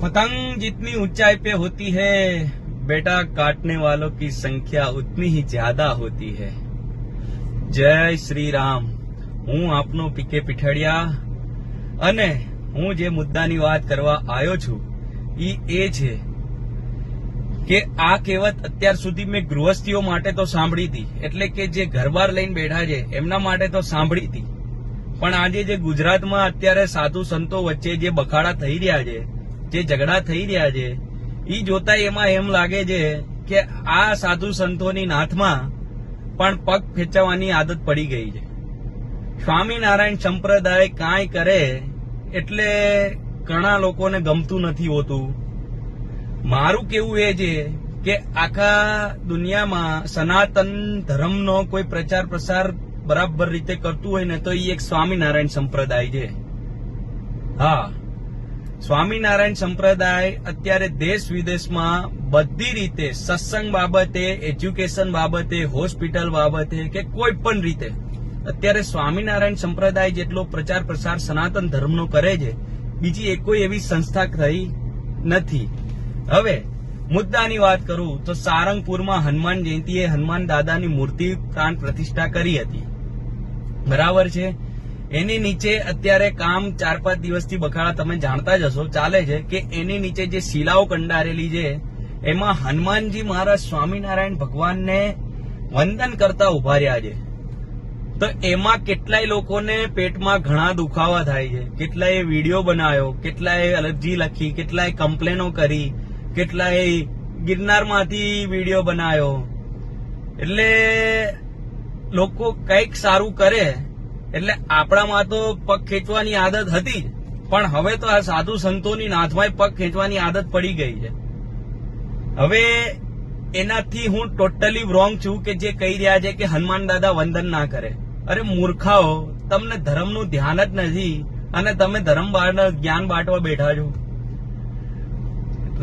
पतंग जितनी ऊंचाई पे होती है बेटा काटने वालों की संख्या उतनी ही ज्यादा होती है જય શ્રી રામ હું આપનો પીકે પીઠડિયા અને હું જે મુદ્દાની વાત કરવા આવ્યો છું ઈ એ છે કે આ કહેવત અત્યાર સુધી મેં ગૃહસ્થીઓ માટે તો સાંભળી હતી એટલે કે જે ઘરબાર લઈને બેઠા છે એમના માટે તો સાંભળી હતી પણ આજે જે ગુજરાતમાં અત્યારે સાધુ સંતો વચ્ચે જે બખાડા થઈ રહ્યા છે, જે ઝઘડા થઈ રહ્યા છે એ જોતા એમાં એમ લાગે છે કે આ સાધુ સંતોની નાથમાં પણ પગ ખેંચવાની આદત પડી ગઈ છે. સ્વામિનારાયણ સંપ્રદાય કાંઈ કરે એટલે ઘણા લોકોને ગમતું નથી હોતું. મારું કેવું એ છે કે આખા દુનિયામાં સનાતન ધર્મનો કોઈ પ્રચાર પ્રસાર બરાબર રીતે કરતું હોય ને તો એ એક સ્વામિનારાયણ સંપ્રદાય છે. હા. સ્વામિનારાયણ સંપ્રદાય અત્યારે દેશ વિદેશમાં બધી રીતે સત્સંગ બાબતે, એજ્યુકેશન બાબતે, હોસ્પિટલ બાબતે કે કોઈ પણ રીતે અત્યારે સ્વામિનારાયણ સંપ્રદાય જેટલો પ્રચાર પ્રસાર સનાતન ધર્મનો કરે છે, બીજી એક કોઈ એવી સંસ્થા થઈ નથી. હવે મુદ્દાની વાત કરું તો સારંગપુરમાં હનુમાન જયંતિએ હનુમાન દાદાની મૂર્તિ પ્રાણ પ્રતિષ્ઠા કરી હતી. બરાબર છે? એની નીચે અત્યારે કામ ચાર પાંચ દિવસથી બખાડા તમે જાણતા જ હશો, ચાલે છે કે એની નીચે જે શિલાઓ કંડારેલી છે, એમાં હનુમાનજી મહારાજ સ્વામિનારાયણ ભગવાનને વંદન કરતા ઊભા રહ્યા છે. તો એમાં કેટલાય લોકોને પેટમાં ઘણા દુખાવા થાય છે. કેટલાય વીડિયો બનાવ્યો કેટલાય અરજી લખી કેટલાય કમ્પ્લેનો કરી કેટલાય ગિરનારમાંથી વીડિયો બનાવ્યો. એટલે લોકો કંઈક સારું કરે, એટલે આપણામાં તો પગ ખેંચવાની આદત હતી જ. પણ હવે તો આ સાધુ સંતોની નાથમાં પગ ખેંચવાની આદત પડી ગઈ છે. હવે એનાથી હું ટોટલી રોંગ છું કે જે કહી રહ્યા છે કે હનુમાન દાદા વંદન ના કરે. અરે મૂર્ખાઓ, તમને ધર્મનું ધ્યાન જ નથી અને તમે ધર્મ જ્ઞાન બાંટવા બેઠા છો.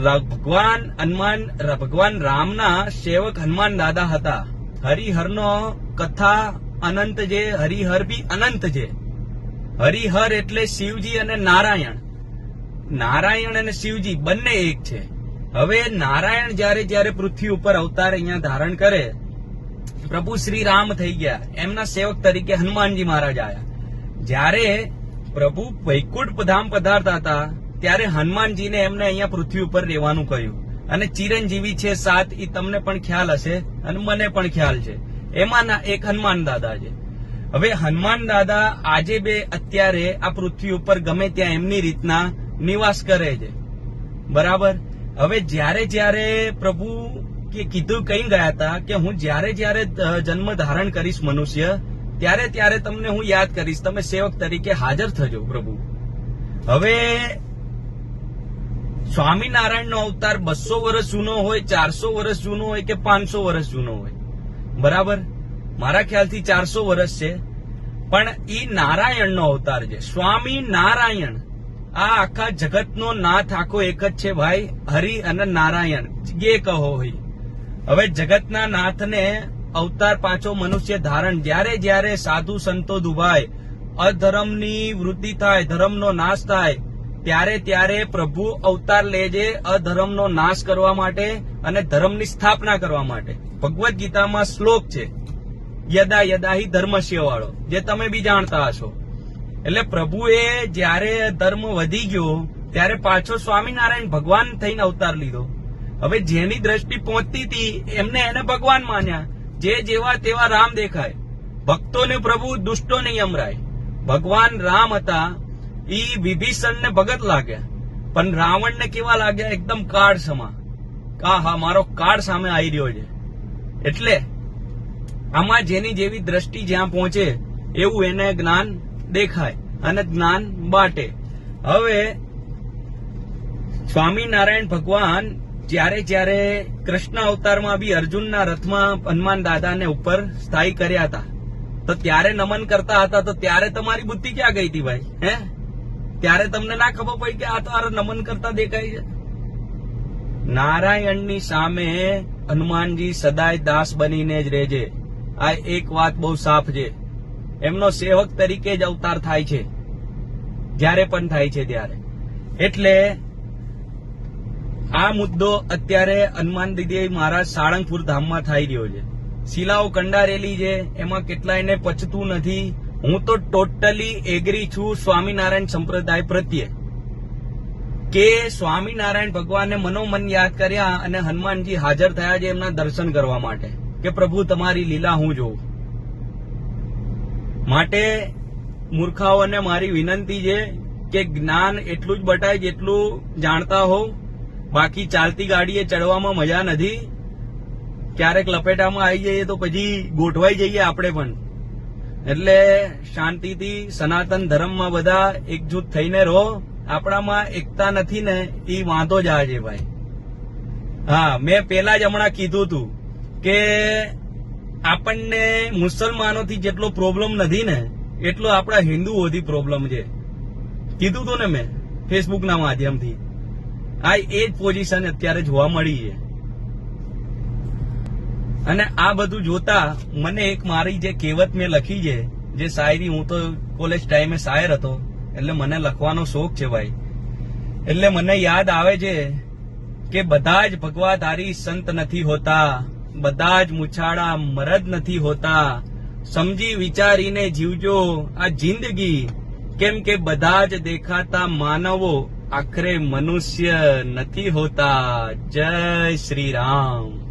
ભગવાન હનુમાન, ભગવાન રામના સેવક હનુમાન દાદા હતા. હરિહરનો કથા અનંત છે હરિહર બી અનંત છે હરિહર એટલે શિવજી અને નારાયણ. નારાયણ અને શિવજી બંને એક છે. હવે નારાયણ જ્યારે જ્યારે પૃથ્વી ઉપર અવતાર અહીંયા ધારણ કરે, પ્રભુ શ્રી રામ થઈ ગયા. એમના સેવક તરીકે હનુમાનજી મહારાજ આવ્યા જ્યારે પ્રભુ વૈકુંઠ ધામ પધારતા હતા, ત્યારે હનુમાનજીને એમને અહીંયા પૃથ્વી ઉપર રહેવાનું કહ્યું. અને ચિરંજીવી છે સાત એ તમને પણ ખ્યાલ હશે અને મને પણ ખ્યાલ છે. એમાંના એક હનુમાન દાદા છે. હવે હનુમાન દાદા આજે બે અત્યારે આ પૃથ્વી ઉપર ગમે ત્યાં એમની રીતના નિવાસ કરે છે. બરાબર? હવે જ્યારે જ્યારે પ્રભુ કે કીધું કઈ ગયા હતા કે હું જ્યારે જ્યારે જન્મ ધારણ કરીશ મનુષ્ય, ત્યારે ત્યારે તમને હું યાદ કરીશ, તમે સેવક તરીકે હાજર થજો પ્રભુ. હવે સ્વામિનારાયણનો અવતાર બસો વર્ષ જૂનો હોય, ચારસો વર્ષ જૂનો હોય કે પાંચસો વર્ષ જૂનો હોય? બરાબર? મારા ખ્યાલથી ચારસો વર્ષ છે. પણ એ નારાયણનો અવતાર છે. સ્વામી નારાયણ. આ આખા જગતનો નાથ આખો એક જ છે ભાઈ, હરિ અને નારાયણ. જે કહો હોય. હવે જગતના નાથને અવતાર પાછો મનુષ્ય ધારણ. જ્યારે જ્યારે સાધુ સંતો દુભાય, અધર્મની વૃદ્ધિ થાય, ધર્મનો નાશ થાય, ત્યારે ત્યારે પ્રભુ અવતાર લે છે અધર્મનો નાશ કરવા માટે અને ધર્મની સ્થાપના કરવા માટે. ભગવદ્ ગીતામાં શ્લોક છે, યદા યદા હિ ધર્મસ્ય વાળો જે તમે બી જાણતા હશો. એટલે પ્રભુએ જ્યારે ધર્મ વધી ગયો, ત્યારે પાછો સ્વામિનારાયણ ભગવાન થઈને અવતાર લીધો. હવે જેની દ્રષ્ટિ પહોંચતી હતી, એમને એને ભગવાન માન્યા. જે જેવા તેવા રામ દેખાય. ભક્તોને પ્રભુ દુષ્ટો નહીં અમરાય ભગવાન રામ હતા, ઈ વિભીષણને ભગત લાગ્યા. પણ રાવણને કેવા લાગ્યા? એકદમ કાળ સમા કા હા મારો કાળ સામે આવી રહ્યો છે. એટલે આમાં જેની જેવી દ્રષ્ટિ જ્યાં પહોંચે, એવું એને જ્ઞાન દેખાય અને જ્ઞાન બાટે. હવે સ્વામિનારાયણ ભગવાન જ્યારે જ્યારે કૃષ્ણ અવતારમાં બી અર્જુનના રથમાં હનુમાન દાદાને ઉપર સ્થાયી કર્યા હતા, તો ત્યારે નમન કરતા હતા, તો ત્યારે તમારી બુદ્ધિ ક્યાં ગઈ હતી ભાઈ, હે? ત્યારે તમને ના ખબર પડી કે આ તો આ નમન કરતા દેખાય છે? નારાયણની સામે હનુમાનજી સદાય દાસ બનીને જ રહેજે. આ એક વાત બહુ સાફ છે. એમનો સેવક તરીકે જ અવતાર થાય છે. જ્યારે પણ થાય છે ત્યારે. એટલે આ મુદ્દો અત્યારે હનુમાન દીદી મહારાજ સાળંગપુર ધામમાં થઈ રહ્યો છે. શિલાઓ કંડારેલી છે. એમાં કેટલાયને પચતું નથી. હું તો ટોટલી એગ્રી છું સ્વામિનારાયણ સંપ્રદાય પ્રત્યે. કે સ્વામિનારાયણ ભગવાને મનોમન યાદ કર્યા અને હનુમાનજી હાજર થયા છે એમના દર્શન કરવા માટે. કે પ્રભુ, તમારી લીલા હું જોઉં. માટે મૂર્ખાઓને મારી વિનંતી છે કે જ્ઞાન એટલું જ બટાય જેટલું જાણતા હોવ. બાકી ચાલતી ગાડીએ ચડવામાં મજા નથી. ક્યારેક લપેટામાં આવી જઈએ તો પછી ગોઠવાઈ જઈએ આપણે પણ. એટલે શાંતિથી સનાતન ધર્મમાં બધા એકજૂથ થઈને રહો. આપણામાં એકતા નથી ને એ વાંધો જ આવે છે ભાઈ. હા, મેં પેલા જ હમણાં કીધું હતું કે આપણને મુસલમાનોથી જેટલો પ્રોબ્લેમ નથી ને, એટલો આપણા હિન્દુઓથી પ્રોબ્લેમ છે. કીધું હતું ને મેં ફેસબુકના માધ્યમથી. આ એ જ પોઝિશન અત્યારે જોવા મળી છે. અને આ બધું જોતા મને એક મારી જે કહેવત મેં લખી છે, જે શાયરી હું તો કોલેજ ટાઈમે શાયર હતો એટલે મને લખવાનો શોખ છે ભાઈ. એટલે મને યાદ આવે છે કે બધા જ ભગવાધારી સંત નથી હોતા, બધા જ મુછાળા મરદ નથી હોતા. સમજી વિચારીને જીવજો આ જિંદગી. કેમ કે બધા જ દેખાતા માનવો આખરે મનુષ્ય નથી હોતા. જય શ્રી રામ.